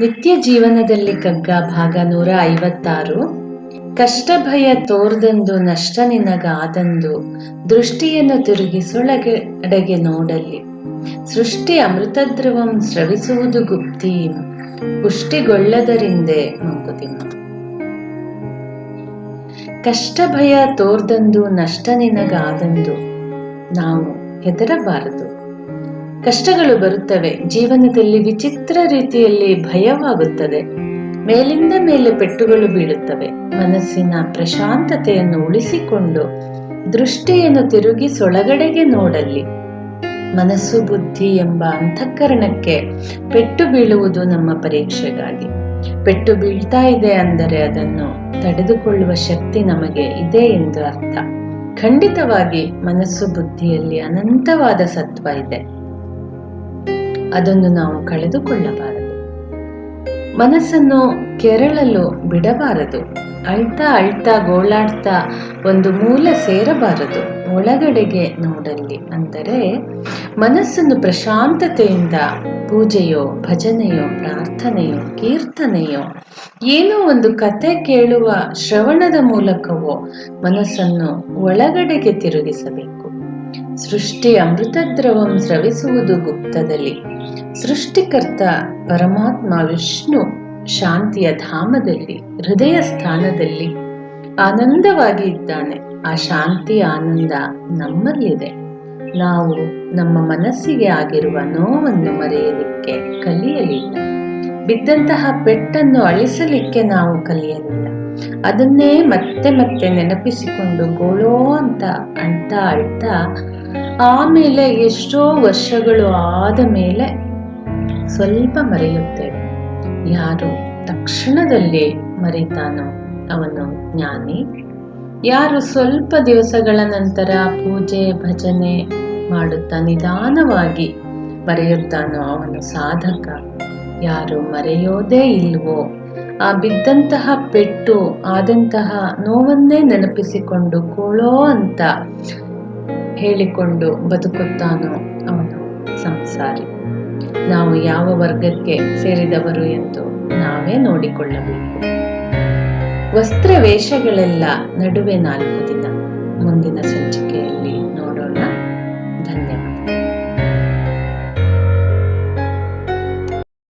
ನಿತ್ಯ ಜೀವನದಲ್ಲಿ ಕಗ್ಗ ಭಾಗ ನೂರ ಐವತ್ತಾರು. ಕಷ್ಟ ಭಯ ತೋರ್ದಂದು, ನಷ್ಟ ನಿನಗಾದಂದು, ದೃಷ್ಟಿಯನ್ನು ತಿರುಗಿಸೊಳಗಡೆಗೆ ನೋಡಲ್ಲಿ ಸೃಷ್ಟಿ ಅಮೃತದ್ರವಂ ಸ್ರವಿಸುವುದು ಗುಪ್ತಿ, ಪುಷ್ಟಿಗೊಳ್ಳದರಿಂದೆ ಮಂಕುತಿಮ್ಮ ಕಷ್ಟ ಭಯ ತೋರ್ದಂದು, ನಷ್ಟ ನಿನಗಾದಂದು, ನಾವು ಹೆದರಬಾರದು. ಕಷ್ಟಗಳು ಬರುತ್ತವೆ. ಜೀವನದಲ್ಲಿ ವಿಚಿತ್ರ ರೀತಿಯಲ್ಲಿ ಭಯವಾಗುತ್ತದೆ. ಮೇಲಿಂದ ಮೇಲೆ ಪೆಟ್ಟುಗಳು ಬೀಳುತ್ತವೆ. ಮನಸ್ಸಿನ ಪ್ರಶಾಂತತೆಯನ್ನು ಉಳಿಸಿಕೊಂಡು ದೃಷ್ಟಿಯನ್ನು ತಿರುಗಿ ಸೊಳಗಡೆಗೆ ನೋಡಲಿ. ಮನಸ್ಸು ಬುದ್ಧಿ ಎಂಬ ಅಂತಃಕರಣಕ್ಕೆ ಪೆಟ್ಟು ಬೀಳುವುದು ನಮ್ಮ ಪರೀಕ್ಷೆಗಾಗಿ. ಪೆಟ್ಟು ಬೀಳ್ತಾ ಇದೆ ಅಂದರೆ ಅದನ್ನು ತಡೆದುಕೊಳ್ಳುವ ಶಕ್ತಿ ನಮಗೆ ಇದೆ ಎಂದು ಅರ್ಥ. ಖಂಡಿತವಾಗಿ ಮನಸ್ಸು ಬುದ್ಧಿಯಲ್ಲಿ ಅನಂತವಾದ ಸತ್ವ ಇದೆ. ಅದನ್ನು ನಾವು ಕಳೆದುಕೊಳ್ಳಬಾರದು. ಮನಸ್ಸನ್ನು ಕೆರಳಲು ಬಿಡಬಾರದು. ಅಳ್ತಾ ಅಳ್ತಾ ಗೋಳಾಡ್ತಾ ಒಂದು ಮೂಲ ಸೇರಬಾರದು. ಒಳಗಡೆಗೆ ನೋಡಲ್ಲಿ ಅಂದರೆ ಮನಸ್ಸನ್ನು ಪ್ರಶಾಂತತೆಯಿಂದ ಪೂಜೆಯೋ, ಭಜನೆಯೋ, ಪ್ರಾರ್ಥನೆಯೋ, ಕೀರ್ತನೆಯೋ, ಏನೋ ಒಂದು ಕತೆ ಕೇಳುವ ಶ್ರವಣದ ಮೂಲಕವೋ ಮನಸ್ಸನ್ನು ಒಳಗಡೆಗೆ ತಿರುಗಿಸಬೇಕು. ಸೃಷ್ಟಿ ಅಮೃತದ್ರವಂ ಸ್ರವಿಸುವುದು ಗುಪ್ತದಲ್ಲಿ. ಸೃಷ್ಟಿಕರ್ತ ಪರಮಾತ್ಮ ವಿಷ್ಣು ಶಾಂತಿಯ ಧಾಮದಲ್ಲಿ, ಹೃದಯ ಸ್ಥಾನದಲ್ಲಿ ಆನಂದವಾಗಿ ಇದ್ದಾನೆ. ಆ ಶಾಂತಿ, ಆನಂದ ನಮ್ಮಲ್ಲಿದೆ. ನಾವು ನಮ್ಮ ಮನಸ್ಸಿಗೆ ಆಗಿರುವ ನೋವನ್ನು ಮರೆಯಲಿಕ್ಕೆ ಕಲಿಯಲಿಲ್ಲ. ಬಿದ್ದಂತಹ ಪೆಟ್ಟನ್ನು ಅಳಿಸಲಿಕ್ಕೆ ನಾವು ಕಲಿಯಲಿಲ್ಲ. ಅದನ್ನೇ ಮತ್ತೆ ಮತ್ತೆ ನೆನಪಿಸಿಕೊಂಡು ಗೋಳೋ ಅಂತ ಅಳ್ತಾ ಅಳ್ತಾ ಆಮೇಲೆ ಎಷ್ಟೋ ವರ್ಷಗಳು ಆದ ಮೇಲೆ ಸ್ವಲ್ಪ ಮರೆಯುತ್ತೇವೆ. ಯಾರು ತಕ್ಷಣದಲ್ಲಿ ಮರಿತಾನೋ ಅವನು ಜ್ಞಾನಿ. ಯಾರು ಸ್ವಲ್ಪ ದಿವಸಗಳ ನಂತರ ಪೂಜೆ, ಭಜನೆ ಮಾಡುತ್ತಾ ನಿಧಾನವಾಗಿ ಮರೆಯುತ್ತಾನೋ ಅವನು ಸಾಧಕ. ಯಾರು ಮರೆಯೋದೇ ಇಲ್ವೋ, ಆ ಬಿದ್ದಂತಹ ಪೆಟ್ಟು ಆದಂತಹ ನೋವನ್ನೇ ನೆನಪಿಸಿಕೊಂಡು ಕೋಳೋ ಅಂತ ಹೇಳಿಕೊಂಡು ಬದುಕುತ್ತಾನೋ ಅವನು ಸಂಸಾರಿ. ನಾವು ಯಾವ ವರ್ಗಕ್ಕೆ ಸೇರಿದವರು ಎಂದು ನಾವೇ ನೋಡಿಕೊಳ್ಳಬೇಕು. ವಸ್ತ್ರ ವೇಷಗಳೆಲ್ಲ ನಡುವೆ ನಾಲ್ಕು ದಿನ. ಮುಂದಿನ ಸಂಚಿಕೆಯಲ್ಲಿ ನೋಡೋಣ. ಧನ್ಯವಾದ.